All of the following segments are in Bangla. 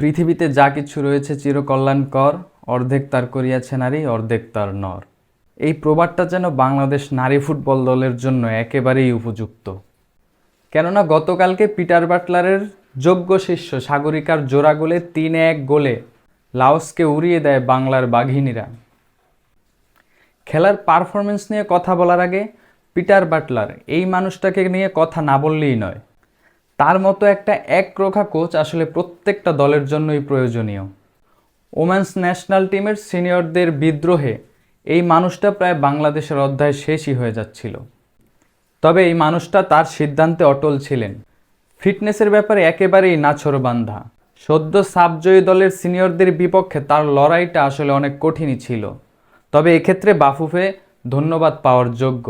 পৃথিবীতে যা কিছু রয়েছে চিরকল্যাণকর, অর্ধেক তার করিয়াছে নারী, অর্ধেক তার নর। এই প্রবাদটা যেন বাংলাদেশ নারী ফুটবল দলের জন্য একেবারেই উপযুক্ত। কেননা গতকালকে পিটার বাটলারের যোগ্য শিষ্য সাগরিকার জোড়া গোলে তিন এক গোলে লাওসকে উড়িয়ে দেয় বাংলার বাঘিনীরা। খেলার পারফরমেন্স নিয়ে কথা বলার আগে পিটার বাটলার, এই মানুষটাকে নিয়ে কথা না বললেই নয়। তার মতো একটা একরোখা কোচ আসলে প্রত্যেকটা দলের জন্যই প্রয়োজনীয়। ওমেন্স ন্যাশনাল টিমের সিনিয়রদের বিদ্রোহে এই মানুষটা প্রায় বাংলাদেশের অধ্যায় শেষই হয়ে যাচ্ছিল। তবে এই মানুষটা তার সিদ্ধান্তে অটল ছিলেন। ফিটনেসের ব্যাপারে একেবারেই নাছরবান্ধা সদ্য সাবজয়ী দলের সিনিয়রদের বিপক্ষে তার লড়াইটা আসলে অনেক কঠিনই ছিল। তবে এক্ষেত্রে বাফুফে ধন্যবাদ পাওয়ার যোগ্য।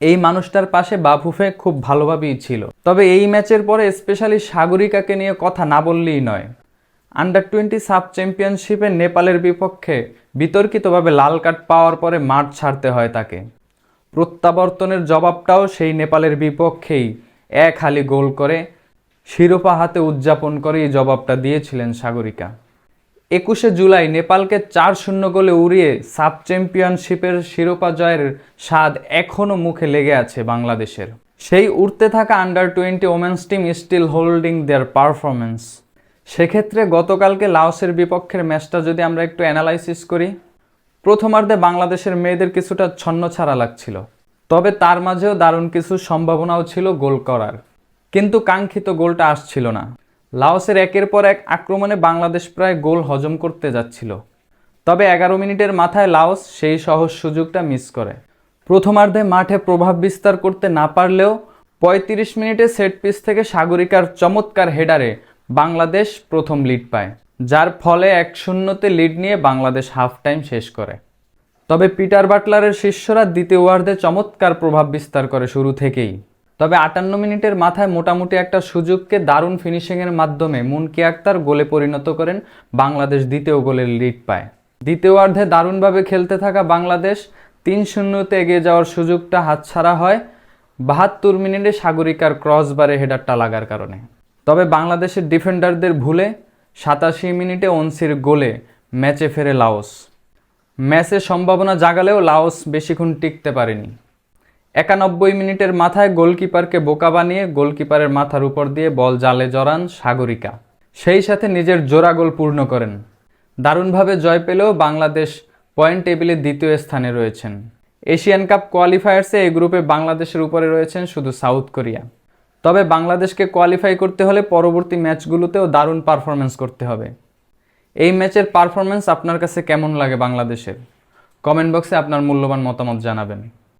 এই মানুষটার পাশে বাফুফে খুব ভালোভাবেই ছিল। তবে এই ম্যাচের পরে স্পেশালি সাগরিকাকে নিয়ে কথা না বললেই নয়। আন্ডার টোয়েন্টি সাব চ্যাম্পিয়নশিপে নেপালের বিপক্ষে বিতর্কিতভাবে লাল কার্ড পাওয়ার পরে মাঠ ছাড়তে হয় তাকে। প্রত্যাবর্তনের জবাবটাও সেই নেপালের বিপক্ষেই এক হালি গোল করে, শিরোপা হাতে উদযাপন করে এই জবাবটা দিয়েছিলেন সাগরিকা। একুশে জুলাই নেপালকে চার শূন্য গোলে উড়িয়ে সাব চ্যাম্পিয়নশিপের শিরোপা জয়ের স্বাদ এখনও মুখে লেগে আছে বাংলাদেশের। সেই উঠতে থাকা under twenty women's team still holding their performance সেক্ষেত্রে গতকালকে লাওসের বিপক্ষের ম্যাচটা যদি আমরা একটু অ্যানালাইসিস করি, প্রথমার্ধে বাংলাদেশের মেয়েদের কিছুটা ছন্ন ছাড়া লাগছিল। তবে তার মাঝেও দারুণ কিছু সম্ভাবনাও ছিল গোল করার। কিন্তু কাঙ্ক্ষিত গোলটা আসছিল না। লাওসের একের পর এক আক্রমণে বাংলাদেশ প্রায় গোল হজম করতে যাচ্ছিল। তবে এগারো মিনিটের মাথায় লাওস সেই সহজ সুযোগটা মিস করে। প্রথমার্ধে মাঠে প্রভাব বিস্তার করতে না পারলেও পঁয়ত্রিশ মিনিটে সেট পিস থেকে সাগরিকার চমৎকার হেডারে বাংলাদেশ প্রথম লিড পায়, যার ফলে এক শূন্যতে লিড নিয়ে বাংলাদেশ হাফ টাইম শেষ করে। তবে পিটার বাটলারের শিষ্যরা দ্বিতীয় চমৎকার প্রভাব বিস্তার করে শুরু থেকেই। তবে আটান্ন মিনিটের মাথায় মোটামুটি একটা সুযোগকে দারুণ ফিনিশিংয়ের মাধ্যমে মুনকি আক্তার গোলে পরিণত করেন বাংলাদেশ দ্বিতীয় গোলের লিড পায়। দ্বিতীয় অর্ধে দারুণভাবে খেলতে থাকা বাংলাদেশ তিন শূন্যতে এগিয়ে যাওয়ার সুযোগটা হাতছাড়া হয় বাহাত্তর মিনিটে সাগরিকার ক্রসবারে হেডারটা লাগার কারণে। তবে বাংলাদেশের ডিফেন্ডারদের ভুলে সাতাশি মিনিটে অনসির গোলে ম্যাচে ফেরে লাওস। ম্যাচে সম্ভাবনা জাগালেও লাওস বেশিক্ষণ টিকতে পারেনি। একানব্বই মিনিটের মাথায় গোলকিপারকে বোকা বানিয়ে গোলকিপারের মাথার উপর দিয়ে বল জালে জড়ান সাগরিকা। সেই সাথে নিজের জোড়া গোল পূর্ণ করেন। দারুণভাবে জয় পেলেও বাংলাদেশ পয়েন্ট টেবিলে দ্বিতীয় স্থানে রয়েছেন। এশিয়ান কাপ কোয়ালিফায়ার্সে এই গ্রুপে বাংলাদেশের উপরে রয়েছেন শুধু সাউথ কোরিয়া। তবে বাংলাদেশকে কোয়ালিফাই করতে হলে পরবর্তী ম্যাচগুলোতেও দারুণ পারফরমেন্স করতে হবে। এই ম্যাচের পারফরমেন্স আপনার কাছে কেমন লাগে বাংলাদেশের? কমেন্ট বক্সে আপনার মূল্যবান মতামত জানাবেন।